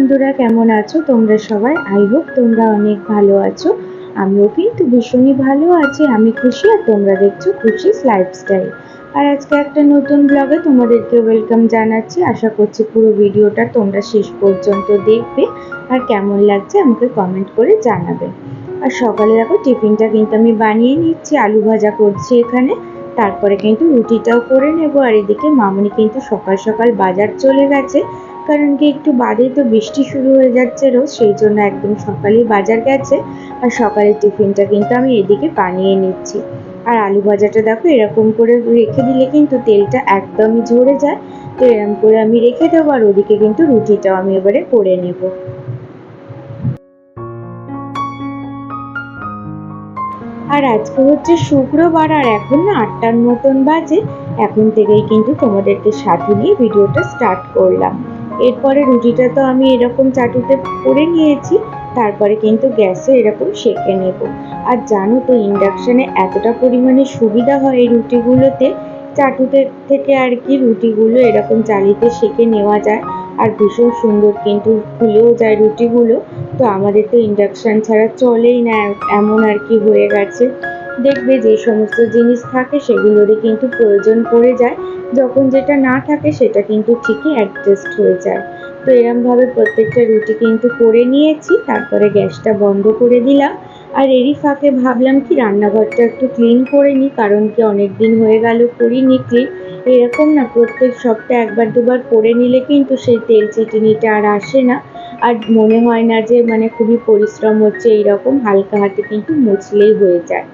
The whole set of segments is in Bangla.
বন্ধুরা, কেমন আছো তোমরা সবাই? আই হোপ তোমরা অনেক ভালো আছো। আমিও কিন্তু ভীষণই ভালো আছি, আমি খুশি আর তোমরা দেখছ খুশিস লাইফস্টাইল আর আজকে একটা নতুন ব্লগে তোমাদেরকে ওয়েলকাম জানাচ্ছি। আশা করছি পুরো ভিডিওটা তোমরা শেষ পর্যন্ত দেখবে। আর কেমন লাগছে আমাকে কমেন্ট করে জানাবে। আর সকালে দেখো টিফিনটা কিন্তু আমি বানিয়ে নিচ্ছি, আলু ভাজা করছি এখানে। তারপরে কিন্তু রুটিটাও করে নেব। আর এদিকে মামনি কিন্তু সকাল সকাল বাজার চলে গেছে। কারণ কি একটু বাদেই তো বৃষ্টি শুরু হয়ে যাচ্ছে রোজ, সেই জন্য একদম সকালেই বাজার গেছে আর সকালের টিফিনটা কিন্তু আমি এদিকে বানিয়ে নিচ্ছি। আর আলু ভাজাটা দেখো এরকম করে রেখে দিলে কিন্তু তেলটা একদমই ঝরে যায়, তো এরকম করে আমি রেখে দেবো আর ওদিকে কিন্তু রুটিটাও আমি এবারে করে নেব। আর আজকে হচ্ছে শুক্রবার আর এখন না আটটার মতন বাজে, এখন থেকেই কিন্তু তোমাদেরকে সাথে নিয়ে ভিডিওটা স্টার্ট করলাম। এরপরে রুটিটা তো আমি এরকম চাটুতে করে নিয়েছি, তারপরে কিন্তু গ্যাসে এরকম সেঁকে নেব। আর জানো তো, ইন্ডাকশানে এতটা পরিমাণে সুবিধা হয় এই রুটিগুলোতে, চাটুতে থেকে আর কি রুটিগুলো এরকম চালিতে সেঁকে নেওয়া যায়। আর ভীষণ সুন্দর কিন্তু ফুলেও যায় রুটিগুলো। তো আমাদের তো ইন্ডাকশান ছাড়া চলেই না, এমন আর কি হয়ে গেছে। দেখবে যে সমস্ত জিনিস থাকে সেগুলোরই কিন্তু প্রয়োজন পড়ে যায়। যখন যেটা না থাকে সেটা কিন্তু ঠিকই অ্যাডজাস্ট হয়ে যায়। তো এরমভাবে প্রত্যেকটা রুটি কিন্তু করে নিয়েছি, তারপরে গ্যাসটা বন্ধ করে দিলাম। আর এরই ফাঁকে ভাবলাম কি রান্নাঘরটা একটু ক্লিন করে নিই, কারণ কি অনেক দিন হয়ে গেল করিনি ক্লিন এরকম না, প্রত্যেক সপ্তাহে একবার দুবার করে নিলে কিন্তু সেই তেল চিটিনিটা আর আসে না। আর মনে হয় না যে মানে খুবই পরিশ্রম হচ্ছে, এইরকম হালকা হাতে কিন্তু মুছলেই হয়ে যায়।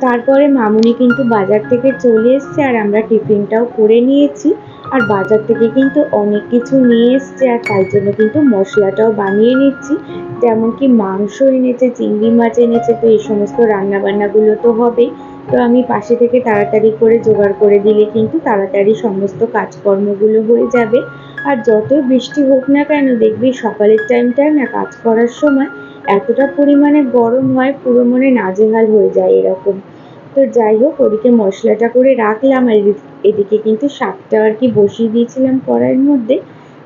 তারপরে মামুনি কিন্তু বাজার থেকে চলে এসছে আর আমরা টিফিনটাও করে নিয়েছি। আর বাজার থেকে কিন্তু অনেক কিছু নিয়ে এসছে আর তাই জন্য কিন্তু মশলাটাও বানিয়ে নিচ্ছি। যেমন কি মাংস এনেছে, চিংড়ি মাছ এনেছে, তো এই সমস্ত রান্না বান্নাগুলো তো হবেই। তো আমি পাশে থেকে তাড়াতাড়ি করে জোগাড় করে দিলে কিন্তু তাড়াতাড়ি সমস্ত কাজকর্মগুলো হয়ে যাবে। আর যত বৃষ্টি হোক না কেন, দেখবি সকালের টাইমটায় না কাজ করার সময় এতটা পরিমাণে গরম হয়, পুরো মনে নাজেহাল হয়ে যায় এরকম। তো যাই হোক, ওদিকে মশলাটা করে রাখলাম, আর এদিকে কিন্তু শাকটা আর কি বসিয়ে দিয়েছিলাম কড়াইয়ের মধ্যে।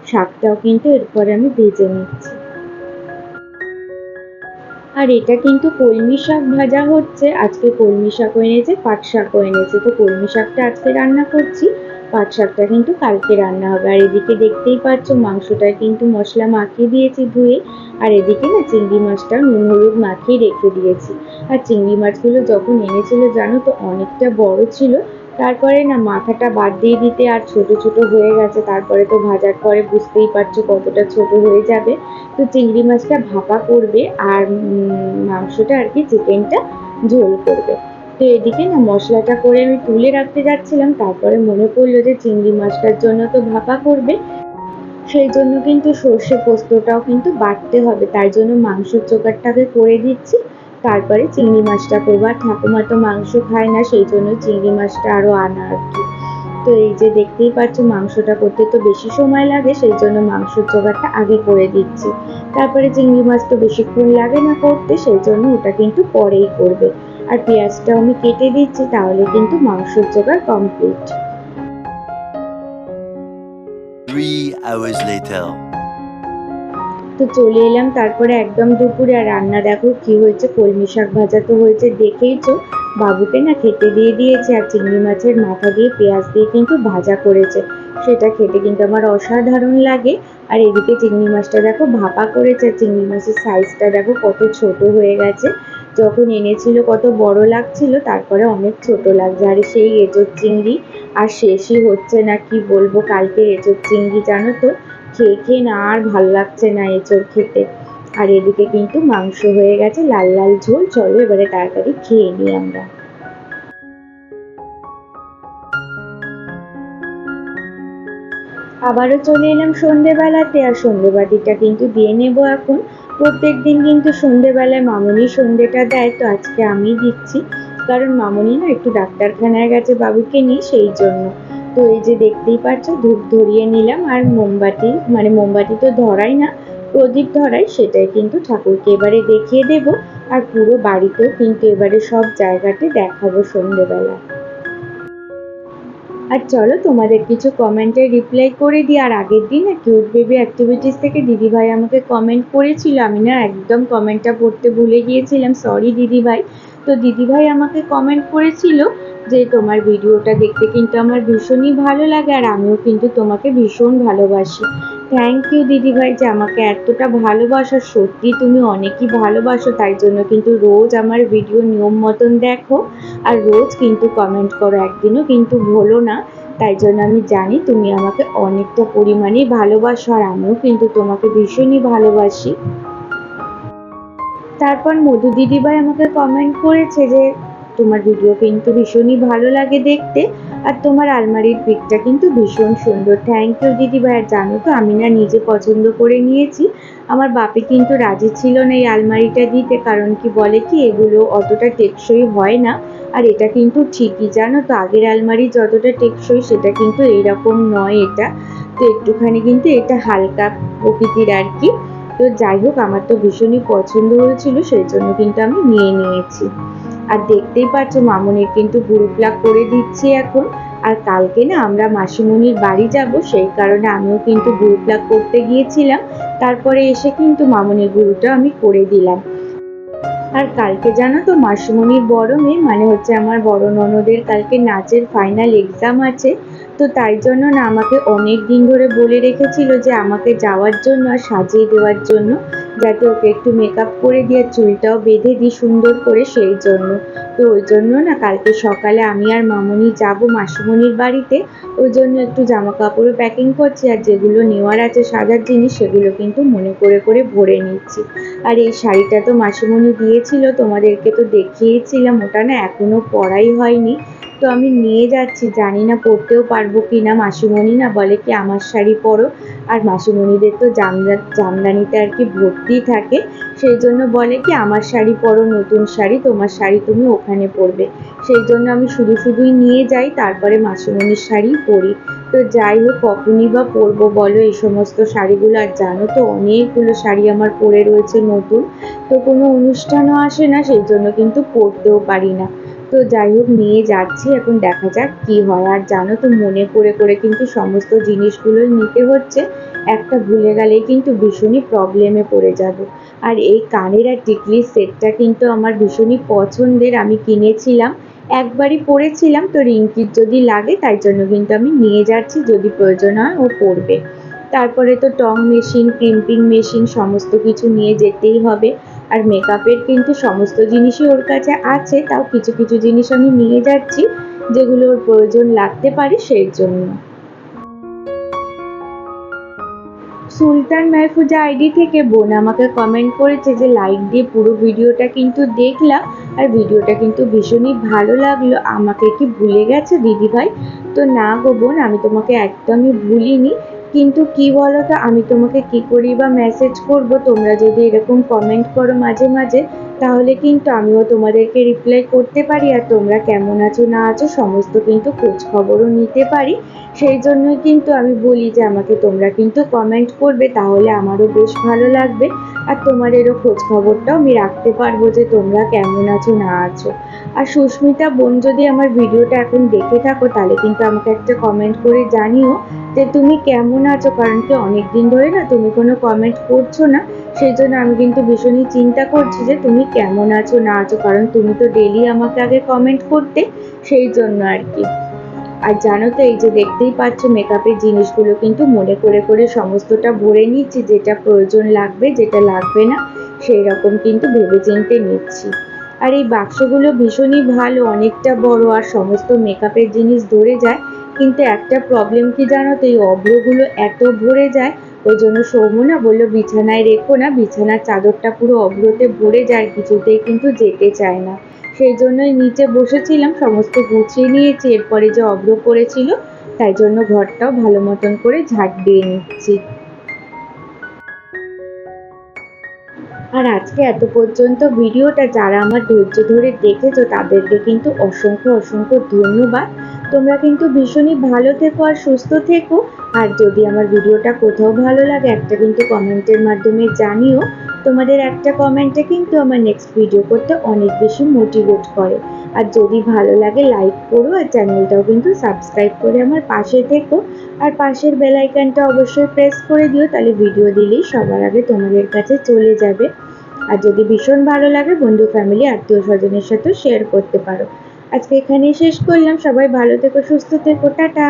শাকটাও কিন্তু এরপরে আমি ভেজে নিচ্ছি। আর এটা কিন্তু কলমি শাক ভাজা হচ্ছে। আজকে কলমি শাকও এনেছে, পাট শাকও এনেছে। তো কলমি শাকটা আজকে রান্না করছি। পাট শাকটা কিন্তু কালকে রান্না হবে। আর এদিকে দেখতেই পাচ্ছ মাংসটায় কিন্তু মশলা মাখিয়ে দিয়েছি ধুয়ে, আর এদিকে না চিংড়ি মাছটা নুন হলুদ মাখিয়ে রেখে দিয়েছি। আর চিংড়ি মাছগুলো যখন এনেছিল জানো তো, অনেকটা বড় ছিল। তারপরে না মাথাটা বাদ দিয়ে দিতে আর ছোট ছোট হয়ে গেছে। তারপরে তো ভাজার পরে বুঝতেই পারছ কতটা ছোট হয়ে যাবে। তো চিংড়ি মাছটা ভাপা করবে আর মাংসটা আর কি চিকেনটা ঝোল করবে। তো এদিকে না মশলাটা করে আমি তুলে রাখতে যাচ্ছিলাম, তারপরে মনে পড়ল যে চিংড়ি মাছটার জন্য তো ভাপা করবে। সেই জন্য কিন্তু সর্ষে পোস্তটাও কিন্তু বাটতে হবে তাই জন্য মাংসর জোগাড়টাকে করে দিচ্ছি। তারপরে চিংড়ি মাছটা করব, আর ঠাকুমা তো মাংস খায় না, সেই জন্য চিংড়ি মাছটা আরও আনা আর কি। তো এই যে দেখতেই পাচ্ছ, মাংসটা করতে তো বেশি সময় লাগে, সেই জন্য মাংসর জোগাড়টা আগে করে দিচ্ছি। তারপরে চিংড়ি মাছ তো বেশিক্ষণ লাগে না করতে, সেই জন্য ওটা কিন্তু পরেই করবে। আর পেঁয়াজটাও আমি কেটে দিচ্ছি তাহলে কিন্তু মাংসের জোগাড় কমপ্লিট. তো চলে এলাম তারপরে একদম দুপুরে আর রান্না দেখো কি হয়েছে কলমি শাক ভাজা তো হয়েছে দেখেইছো বাবুকে না খেতে দিয়ে দিয়েছে আর চিংড়ি মাছের মাথা দিয়ে পেঁয়াজ দিয়ে কিন্তু ভাজা করেছে। সেটা খেতে কিন্তু আমার অসাধারণ লাগে। আর এদিকে চিংড়ি মাছটা দেখো ভাপা করেছে, আর চিংড়ি মাছের সাইজটা দেখো কত ছোট হয়ে গেছে। যখন এনেছিল কত বড় লাগছিল, তারপরে অনেক ছোট লাগছে। আর সেই এঁচোর চিংড়ি আর শেষই হচ্ছে না, কি বলব? কালকে এঁচোর চিংড়ি জানো তো? খেয়ে খেয়ে না আর ভালো লাগছে না এঁচোড় খেতে। আর এদিকে কিন্তু মাংস হয়ে গেছে, লাল লাল ঝোল। চলো এবারে তাড়াতাড়ি খেয়ে নিই আমরা। আবারও চলে এলাম সন্ধেবেলাতে, আর সন্ধেবাতিটা কিন্তু দিয়ে নেব এখন। প্রত্যেক দিন কিন্তু সন্ধেবেলায় মামনি সন্ধেটা দেয়, তো আজকে আমি দিচ্ছি। কারণ মামনি না একটু ডাক্তারখানায় গেছে বাবুকে নিয়ে, সেই জন্য। তো এই যে দেখতেই পাচ্ছ, ধূপ ধরিয়ে নিলাম, আর মোমবাতি মানে মোমবাতি তো ধরাই না প্রদীপ ধরাই সেটাই কিন্তু ঠাকুরকে এবারে দেখিয়ে দেব আর পুরো বাড়িতেও কিন্তু এবারে সব জায়গাতে দেখাবো সন্ধেবেলা। আর চলো তোমাদের কিছু কমেন্টে রিপ্লাই করে দিই, আর আগের দিন কিউট বেবি অ্যাক্টিভিটিস থেকে দিদিভাই আমাকে কমেন্ট করেছিল, আমি না একদম কমেন্টটা পড়তে ভুলে গিয়েছিলাম সরি দিদিভাই। তো দিদিভাই আমাকে কমেন্ট করেছিল যে তোমার ভিডিওটা দেখতে কিন্তু আমার ভীষণই ভালো লাগে আর আমিও কিন্তু তোমাকে ভীষণ ভালোবাসি। থ্যাংক ইউ দিদিভাই যে আমাকে এতটা ভালোবাসো। সত্যি তুমি অনেকই ভালোবাসো, তাই জন্য কিন্তু রোজ আমার ভিডিও নিয়ম মতন দেখো আর রোজ কিন্তু কমেন্ট করো। একদিনও কিন্তু ভুলো না, তাই জন্য আমি জানি তুমি আমাকে অনেকটা পরিমাণেই ভালোবাসো আর আমিও কিন্তু তোমাকে ভীষণই ভালোবাসি। তারপর মধু দিদিভাই আমাকে কমেন্ট করেছে যে, তোমার ভিডিও কিন্তু ভীষণই ভালো লাগে দেখতে আর তোমার আলমারির পিকটা কিন্তু ভীষণ সুন্দর। থ্যাংক ইউ দিদিভাই আর জানো তো, আমি না নিজে পছন্দ করে নিয়েছি। আমার বাপে কিন্তু রাজি ছিল না এই আলমারিটা দিতে, কারণ কি বলে কি, এগুলো অতটা টেকসই হয় না। আর এটা কিন্তু ঠিকই, জানো তো, আগের আলমারি যতটা টেকসই, সেটা কিন্তু এইরকম নয় এটা। তো একটুখানি কিন্তু এটা হালকা প্রকৃতির আর কি। তো যাই হোক, আমার তো ভীষণই পছন্দ হয়েছিল, সেই জন্য কিন্তু আমি নিয়ে নিয়েছি। আর দেখতেই পাচ্ছ, মামনির কিন্তু গ্রুপ প্লাগ করে দিচ্ছি এখন। আর কালকে না আমরা মাসিমণির বাড়ি যাব, সেই কারণে আমিও কিন্তু গুরু প্লাগ করতে গিয়েছিলাম। তারপরে এসে কিন্তু মামনির গুরুটা আমি করে দিলাম। আর কালকে জানো তো মাসিমণির বড় মেয়ে মানে হচ্ছে আমার বড় ননদের কালকে নাচের ফাইনাল এক্সাম আছে। তো তাই জন্য না, আমাকে অনেক দিন ধরে বলে রেখেছিল যে আমাকে যাওয়ার জন্য আর সাজিয়ে দেওয়ার জন্য। যাতে ওকে একটু মেকআপ করে দিয়ে চুলটাও বেঁধে দিই সুন্দর করে সেই জন্য। তো ওই জন্য না কালকে সকালে আমি আর মামনি যাব মাসিমণির বাড়িতে। ওই জন্য একটু জামা কাপড়ও প্যাকিং করছি আর যেগুলো নেওয়ার আছে সাজার জিনিস সেগুলো কিন্তু মনে করে করে ভরে নিচ্ছি। আর এই শাড়িটা তো মাসিমণি দিয়েছিল, তোমাদেরকে তো দেখিয়েছিলাম, ওটা না এখনও পরাই হয়নি। তো আমি নিয়ে যাচ্ছি। জানি না পরতেও পারব কি না মাসিমণি না বলে কি আমার শাড়ি পরো? আর মাসিমণিদের তো জামদা, জামদানিতে আর কি ভর্তি থাকে। সেই জন্য বলে কি আমার শাড়ি পরো, নতুন শাড়ি, তোমার শাড়ি তুমি ওখানে পরবে। সেই জন্য আমি শুধু শুধুই নিয়ে যাই, তারপরে মাসিমণির শাড়ি পরি। তো যাই হোক, কখনই বা পরবো বলো? এই সমস্ত শাড়িগুলো, আর জানো তো অনেকগুলো শাড়ি আমার পরে রয়েছে নতুন। তো কোনো অনুষ্ঠানও আসে না, সেই জন্য কিন্তু পরতেও পারি না। তো যাই হোক, নিয়ে যাচ্ছি, এখন দেখা যাক কি হয়। আর জানো তো, মনে করে করে কিন্তু সমস্ত জিনিসগুলো নিতে হচ্ছে। একটা ভুলে গেলে কিন্তু ভীষণই প্রবলেমে পড়ে যাব। আর এই কানের আর টিকলির সেটটা কিন্তু আমার ভীষণই পছন্দের। আমি কিনেছিলাম, একবারই পরেছিলাম, তো রিঙ্কির যদি লাগে, তাই জন্য কিন্তু আমি নিয়ে যাচ্ছি। যদি প্রয়োজন হয়, ও পরবে। তারপরে তো টং মেশিন, ক্রিম্পিং মেশিন, সমস্ত কিছু নিয়ে যেতেই হবে। আর মেকআপের কিন্তু সমস্ত জিনিসই ওর কাছে আছে, তাও কিছু কিছু জিনিস আমি নিয়ে যাচ্ছি, যেগুলো ওর প্রয়োজন লাগতে পারে সেই জন্য। সুলতান মেহফুজা আইডি থেকে বোন আমাকে কমেন্ট করেছে যে লাইক দিয়ে পুরো ভিডিওটা কিন্তু দেখলাম আর ভিডিওটা কিন্তু ভীষণই ভালো লাগল। আমাকে কি ভুলে গেছে দিদিভাই? তো না গো বোন, আমি তোমাকে একদমই ভুলিনি। কিন্তু কি বলতো, আমি তোমাকে কি করি বা মেসেজ করব? তোমরা যদি এরকম কমেন্ট করো মাঝে মাঝে, তাহলে কিন্তু আমিও তোমাদেরকে রিপ্লাই করতে পারি। আর তোমরা কেমন আছো, না আছো, সমস্ত কিন্তু খোঁজ খবরও নিতে পারি। সেই জন্যই কিন্তু আমি বলি যে, আমাকে তোমরা কিন্তু কমেন্ট করবে, তাহলে আমারও বেশ ভালো লাগবে। আর তোমাদেরও খোঁজ খবরটাও আমি রাখতে পারব যে, তোমরা কেমন আছো, না আছো। আর সুস্মিতা বোন, যদি আমার ভিডিওটা এখন দেখে থাকো, তাহলে কিন্তু আমাকে একটা কমেন্ট করে জানিও। যে তুমি কেমন আছো? কারণ কি অনেক দিন ধরে না তুমি কোনো কমেন্ট করছ না। সেই জন্য আমি কিন্তু ভীষণই চিন্তা করছি যে তুমি কেমন আছো, না আছো। কারণ তুমি তো ডেলি আমাকে আগে কমেন্ট করতে, সেই জন্য আর কি। আর জানো তো, এই যে দেখতেই পাচ্ছ মেকআপের জিনিসগুলো কিন্তু মনে করে করে সমস্তটা ভরে নিচ্ছি। যেটা প্রয়োজন লাগবে, যেটা লাগবে না, সেই রকম কিন্তু ভেবেচিন্তে নিচ্ছি। আর এই বাক্সগুলো ভীষণই ভালো, অনেকটা বড়। আর সমস্ত মেকআপের জিনিস ধরে যায়। কিন্তু একটা প্রবলেম কি জানো তো? এই অভ্রগুলো এত ভরে যায়, ওই জন্য সৌম্য না বলল, বিছানায় রেখো না, বিছানার চাদরটা পুরো অভ্রতে ভরে যায়, কিছুতেই কিন্তু যেতে চায় না। সেই জন্যই নিচে বসেছিলাম, সমস্ত গুছিয়ে নিয়েছি, এরপরে যে অভ্র পড়েছিল তাই জন্য ঘরটাও ভালো মতন করে ঝাঁট দিয়ে নিচ্ছি। আর আজকে এত পর্যন্ত ভিডিওটা, যারা আমার ধৈর্য ধরে দেখেছ, তাদেরকে কিন্তু অসংখ্য অসংখ্য ধন্যবাদ। তোমরা কিন্তু ভীষণই ভালো থেকো আর সুস্থ থেকো। আর যদি আমার ভিডিওটা কোথাও ভালো লাগে, একটা কিন্তু কমেন্টের মাধ্যমে জানিও। তোমাদের একটা কমেন্টে কিন্তু আমার নেক্সট ভিডিও করতে অনেক বেশি মোটিভেট করে। আর যদি ভালো লাগে লাইক করো আর চ্যানেলটাও কিন্তু সাবস্ক্রাইব করে আমার পাশে থেকো। আর পাশের বেলাইকানটা অবশ্যই প্রেস করে দিও, তাহলে ভিডিও দিলেই সবার আগে তোমাদের কাছে চলে যাবে। আর যদি ভীষণ ভালো লাগে, বন্ধু ফ্যামিলি আত্মীয় স্বজনের সাথেও শেয়ার করতে পারো। আজকে এখানেই শেষ করলাম। সবাই ভালো থেকো সুস্থ থেকো টাটা।